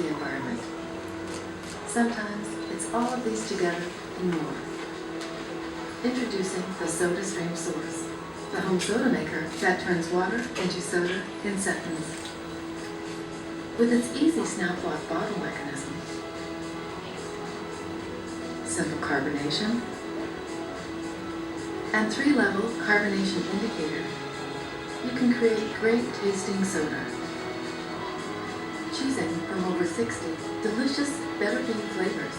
the environment. Sometimes it's all of these together and more. Introducing the Soda Stream Source, the home soda maker that turns water into soda in seconds. With its easy snap lock bottle mechanism, simple carbonation, and three-level carbonation indicator, you can create great tasting soda. Choosing from over 60 delicious better bean flavors.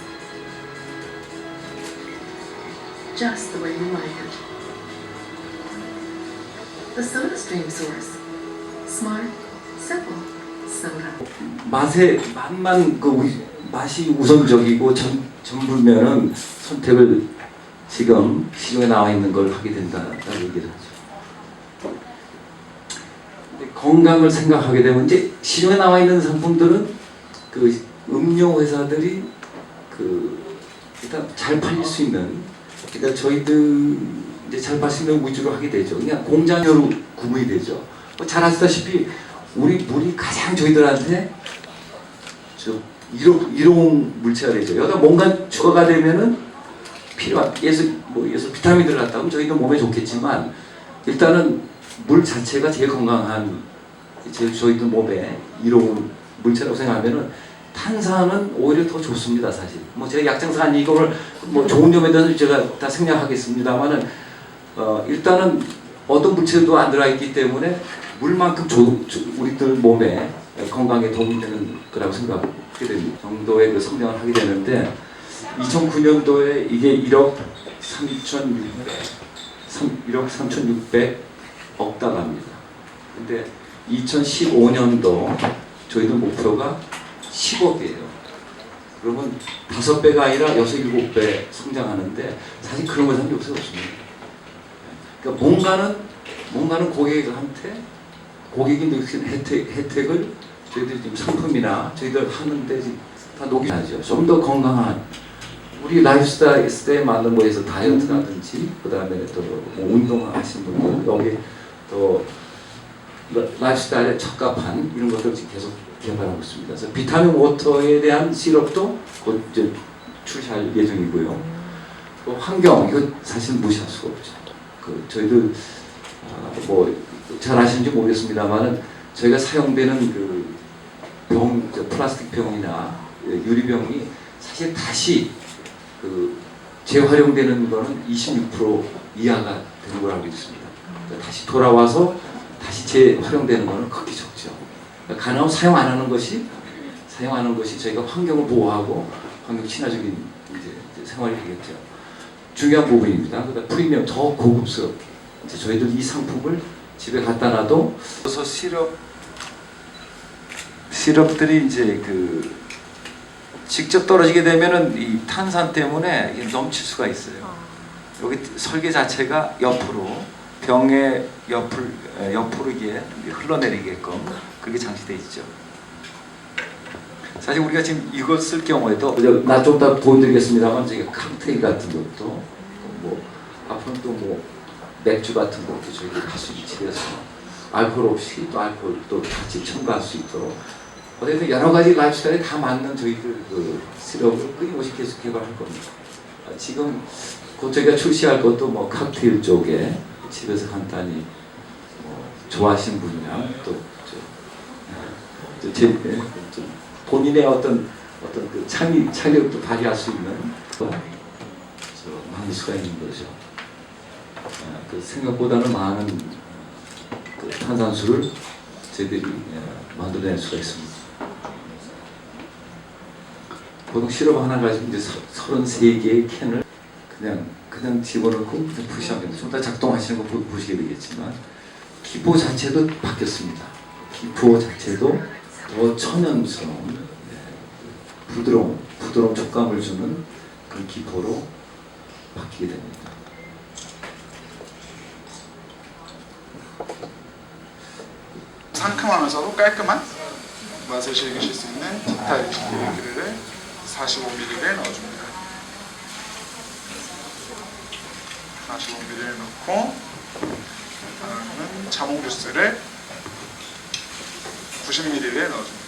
Just the way you like it. The Soda Stream Source. Smart, simple soda. 맛에 맛만 그 우- 맛이 우선적이고 전, 전부면은 선택을 지금 시중에 나와 있는 걸 하게 된다라고 얘기를 하죠. 건강을 생각하게 되면 이제 시중에 나와 있는 상품들은 그 음료 회사들이 그 일단 잘 팔릴 수 있는 그러니까 저희들 이제 잘 팔릴 수 있는 위주로 하게 되죠. 그냥 공장으로 구분이 되죠. 뭐잘 아시다시피 우리 물이 가장 저희들한테 저 일용 일용 물체가 되죠. 여기다 뭔가 추가가 되면은 필요한 예술 뭐 예술 비타민 들어갔다면 저희도 몸에 좋겠지만 일단은 물 자체가 제일 건강한 제일 저희들 몸에 일용 물체라고 생각하면은 탄산은 오히려 더 좋습니다 사실. 뭐 제가 약장사 아니 이거를 뭐 좋은 점에 대해서 제가 다 생략하겠습니다만은 어 일단은 어떤 물체도 안 들어가 있기 때문에 물만큼 조, 조- 우리들 몸에 건강에 도움이 되는 거라고 생각하게 됩니다. 정도의 그 성장을 하게 되는데 2009년도에 이게 1억 3,600, 1억 3,600억 달러입니다. 근데 2015년도 저희들 목표가 10억이에요. 그러면 다섯 배가 아니라 여섯 일곱 배 성장하는데 사실 그런 것은 요새 없습니다. 그러니까 뭔가는 뭔가는 고객한테 고객이 느끼는 혜택, 혜택을 저희들이 지금 상품이나 저희들 하는데 다 녹여야죠. 좀 더 건강한 우리 라이프스타일에 맞는 거에서 다이어트라든지 그다음에 또뭐 운동하시는 분들 여기 또 라- 라이프스타일에 적합한 이런 것들 지금 계속 개발하고 있습니다. 그래서 비타민 워터에 대한 시럽도 곧 이제 출시할 예정이고요. 또 환경 이거 사실 무시할 수가 없죠. 그 저희들 아, 뭐잘 아시는지 모르겠습니다만은 저희가 사용되는 그 병, 저 플라스틱 병이나 유리병이 사실 다시 그 재활용되는 거는 26% 이하가 되는 걸 알고 있습니다. 다시 돌아와서 재활용되는 거는 극히 적죠. 그러니까 가능하면 사용 안 하는 것이 사용하는 것이 저희가 환경을 보호하고 환경 친화적인 이제, 생활이 되겠죠. 중요한 부분입니다. 그다음 프리미엄 더 고급스럽게 이제 저희들 이 상품을 집에 갖다 놔도 그래서 시럽 시럽들이 이제 그 직접 떨어지게 되면은 이 탄산 때문에 넘칠 수가 있어요. 여기 설계 자체가 옆으로 병의 옆을 에, 옆으로 이게 흘러내리게끔 그렇게 장치돼 있죠. 사실 우리가 지금 이걸 쓸 경우에도 나 좀 더 보여드리겠습니다만 저희 칵테일 같은 것도 뭐 앞으로 또뭐 맥주 같은 것도 할수 있지 집에서 알코올 없이 또 알코올 또 같이 첨가할 수 있도록 어쨌든 여러 가지 라이프스타일에 다 맞는 저희들 그 시럽을 끊임없이 계속 개발할 겁니다. 아, 지금 곧 저희가 출시할 것도 뭐 칵테일 쪽에 집에서 간단히 뭐 좋아하시는 분이랑 또 저, 저, 제, 예, 좀 본인의 어떤 어떤 그 창의 창의력도 발휘할 수 있는 또, 저 많을 수가 있는 거죠. 아, 그 생각보다는 많은 그 탄산수를 저희들이 예, 만들어낼 수가 있습니다. 보통 시럽 하나 가지고 이제 33개의 캔을 그냥 그냥 집어넣고 그냥 푸시하면 됩니다. 좀더 작동하시는 거 보- 보시게 되겠지만 기포 자체도 바뀌었습니다. 기포 자체도 더 천연스러운 예, 부드러운 부드러운 촉감을 주는 그런 기포로 바뀌게 됩니다. 상큼하면서도 깔끔한 맛을 즐기실 수 있는 틱타이 비닐을 45ml를 넣어줍니다. 45ml를 넣고 다음은 자몽 주스를 90ml를 넣어줍니다.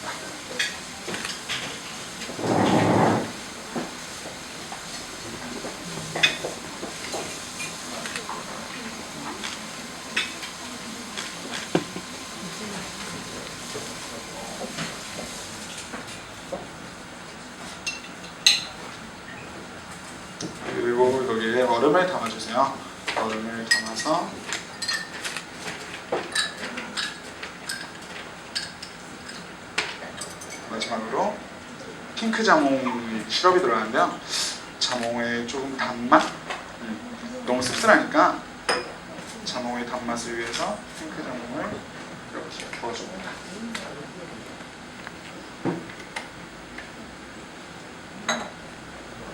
얼음을 담아주세요. 얼음을 담아서 마지막으로 핑크 자몽 시럽이 들어가는데요. 자몽의 조금 단맛, 음, 너무 씁쓸하니까 자몽의 단맛을 위해서 핑크 자몽을 이렇게 부어줍니다.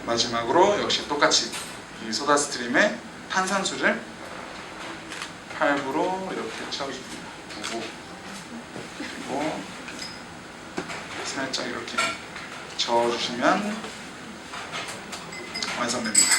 마지막으로 역시 똑같이 이 소다 스트림에 탄산수를 팔부로 이렇게 채워줍니다. 부고 그리고 살짝 이렇게 저어주시면 완성됩니다.